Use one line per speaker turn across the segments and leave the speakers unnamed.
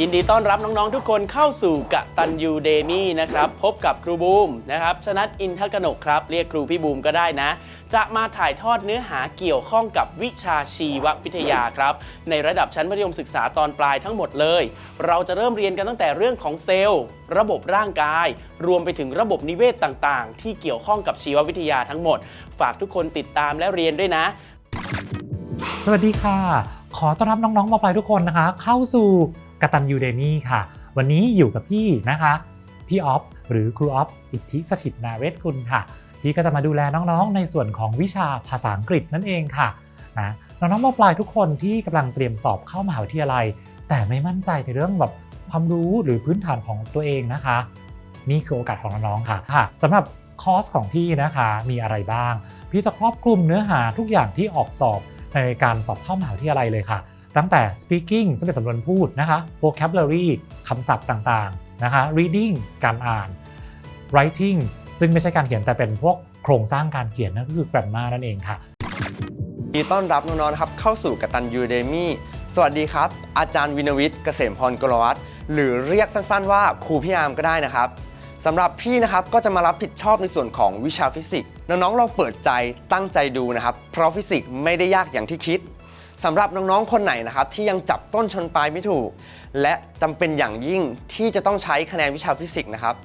ยินดีต้อนรับน้อง ๆ ทุกคนเข้าสู่กะตันยูเดมี่นะครับ พบกับครูบูมนะครับ ชนัดอินทกนกครับ เรียกครูพี่บูมก็ได้นะ จะมาถ่ายทอดเนื้อหาเกี่ยวข้องกับวิชาชีววิทยาครับ ในระดับชั้นมัธยมศึกษาตอนปลายทั้งหมดเลย เราจะเริ่มเรียนกันตั้งแต่เรื่องของเซลล์ ระบบร่างกาย รวมไปถึงระบบนิเวศต่างๆ ที่เกี่ยวข้องกับชีววิทยาทั้งหมด ฝากทุกคนติดตามและเรียนด้วยนะ
สวัสดีค่ะ ขอต้อนรับน้องๆมาปลายทุกคนนะคะ เข้าสู่ กตันยูเดมี่ค่ะ วันนี้อยู่กับพี่นะคะ พี่ออฟหรือครูออฟอิทธิสถิตนาเวศกุลค่ะ พี่ก็จะมาดูแลน้องๆ ในส่วนของวิชาภาษาอังกฤษนั่นเองค่ะนะน้องๆมาปลายทุกคนที่กำลังเตรียมสอบเข้ามหาวิทยาลัย แต่ไม่มั่นใจในเรื่องแบบความรู้หรือพื้นฐานของตัวเองนะคะ นี่คือโอกาสของน้องๆค่ะค่ะสำหรับคอร์สของพี่นะคะมีอะไรบ้าง พี่จะครอบคลุมเนื้อหาทุกอย่างที่ออกสอบในการสอบเข้ามหาวิทยาลัยเลยค่ะ ตั้งแต่ speaking ซึ่งเป็นสำนวนพูดนะคะ vocabulary คำศัพท์ต่างๆนะคะ reading การอ่าน writing ซึ่งไม่ใช่การเขียนแต่เป็นพวกโครงสร้างการเขียนนั่นก็คือ grammar นั่นเองค่ะ
ยินดีต้อนรับน้องๆนะครับเข้าสู่กตันยูเดมี่สวัสดีครับ อาจารย์วินวิทย์เกษมพรกลวัฒน์หรือเรียกสั้นๆ ว่าครูพี่ยามก็ได้นะครับสำหรับพี่นะครับก็จะมารับผิดชอบในส่วนของวิชาฟิสิกส์น้องๆลองเปิดใจตั้งใจดูนะครับ เพราะฟิสิกส์ไม่ได้ยากอย่างที่คิด สำหรับน้องๆ คนไหนนะครับที่ยังจับต้นชนปลายไม่ถูก และจำเป็นอย่างยิ่งที่จะต้องใช้คะแนนวิชาฟิสิกส์นะครับ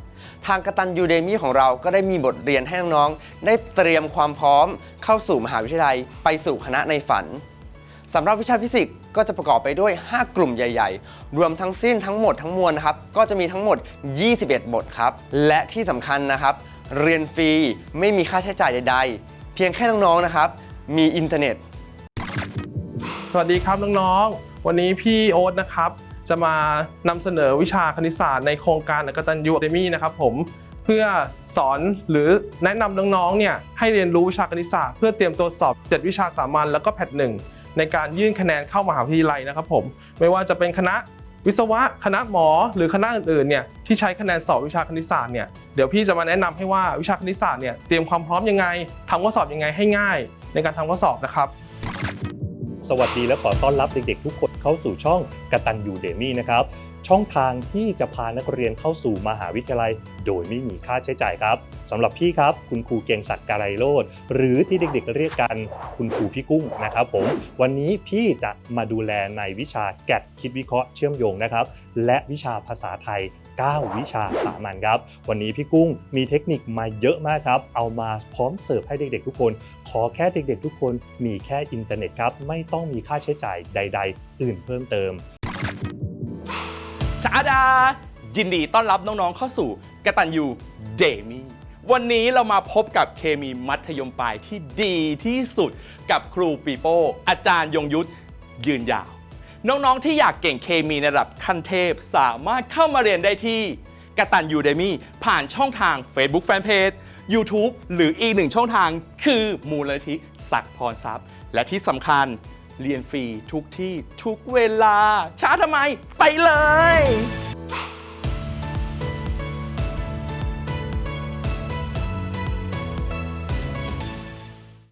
ทางกตันยูเดมี่ของเราก็ได้มีบทเรียนให้น้องๆ ได้เตรียมความพร้อมเข้าสู่มหาวิทยาลัยไปสู่คณะในฝันสำหรับวิชาฟิสิกส์ก็จะประกอบไปด้วย 5 กลุ่มใหญ่ ๆ รวมทั้งสิ้นทั้งหมดทั้งมวลนะครับ ก็จะมีทั้งหมด 21 บทครับ และที่สำคัญนะครับ เรียนฟรีไม่มีค่าใช้จ่ายใด ๆ เพียงแค่น้องๆ นะครับ มีอินเทอร์เน็ต
วัสดีครับน้องๆ วันนี้พี่โอ๊ตนะครับ จะมานำเสนอวิชาคณิตศาสตร์ในโครงการอกตันยูเดมี่นะครับผมเพื่อสอนหรือแนะนำน้องๆเนี่ยให้เรียนรู้วิชาคณิตศาสตร์เพื่อเตรียมตัวสอบ 7 วิชาสามัญแล้วก็แพทหนึ่งในการยื่นคะแนนเข้ามหาวิทยาลัยนะครับผมไม่ว่าจะเป็นคณะวิศวะคณะหมอหรือคณะอื่นๆเนี่ยที่ใช้คะแนนสอบวิชาคณิตศาสตร์เนี่ยเดี๋ยวพี่จะมาแนะนำให้ว่าวิชาคณิตศาสตร์เนี่ยเตรียมความพร้อมยังไงทำข้อสอบยังไงให้ง่าย ในการทำข้อสอบนะครับ
สวัสดีและขอต้อนรับเด็กๆทุกคนเข้าสู่ช่องกตันยูเดมี่นะครับ ช่องทางที่จะพานักเรียนเข้าสู่มหาวิทยาลัย โดยไม่มีค่าใช้จ่ายครับสำหรับพี่ครับ คุณครูเกียงศักดิ์การัยโรธหรือที่เด็กๆเรียกกันคุณครูพี่กุ้งนะครับผม วันนี้พี่จะมาดูแลในวิชาแกดคิดวิเคราะห์เชื่อมโยงนะครับ และวิชาภาษาไทย 9 วิชาสามัญครับ วันนี้พี่กุ้งมีเทคนิคมาเยอะมากครับ เอามาพร้อมเสิร์ฟให้เด็กๆทุกคน ขอแค่เด็กๆทุกคนมีแค่อินเทอร์เน็ตครับ ไม่ต้องมีค่าใช้จ่ายใด ๆ อื่นเพิ่มเติม
ชาดา ยินดีต้อนรับน้องๆเข้าสู่กตันยูเดมี่วันนี้เรามาพบกับเคมีมัธยมปลายที่ดีที่สุดกับครูปีโป้อาจารย์ยงยุทธยืนยาว น้องๆที่อยากเก่งเคมีในระดับขั้นเทพ สามารถเข้ามาเรียนได้ที่กตันยูเดมี่ผ่านช่องทาง Facebook Fanpage YouTube หรืออีกหนึ่งช่องทางคือมูลนิธิศักดิ์พรทรัพย์ และที่สำคัญเรียนฟรีทุกที่ทุกเวลา ช้าทำไมไปเลย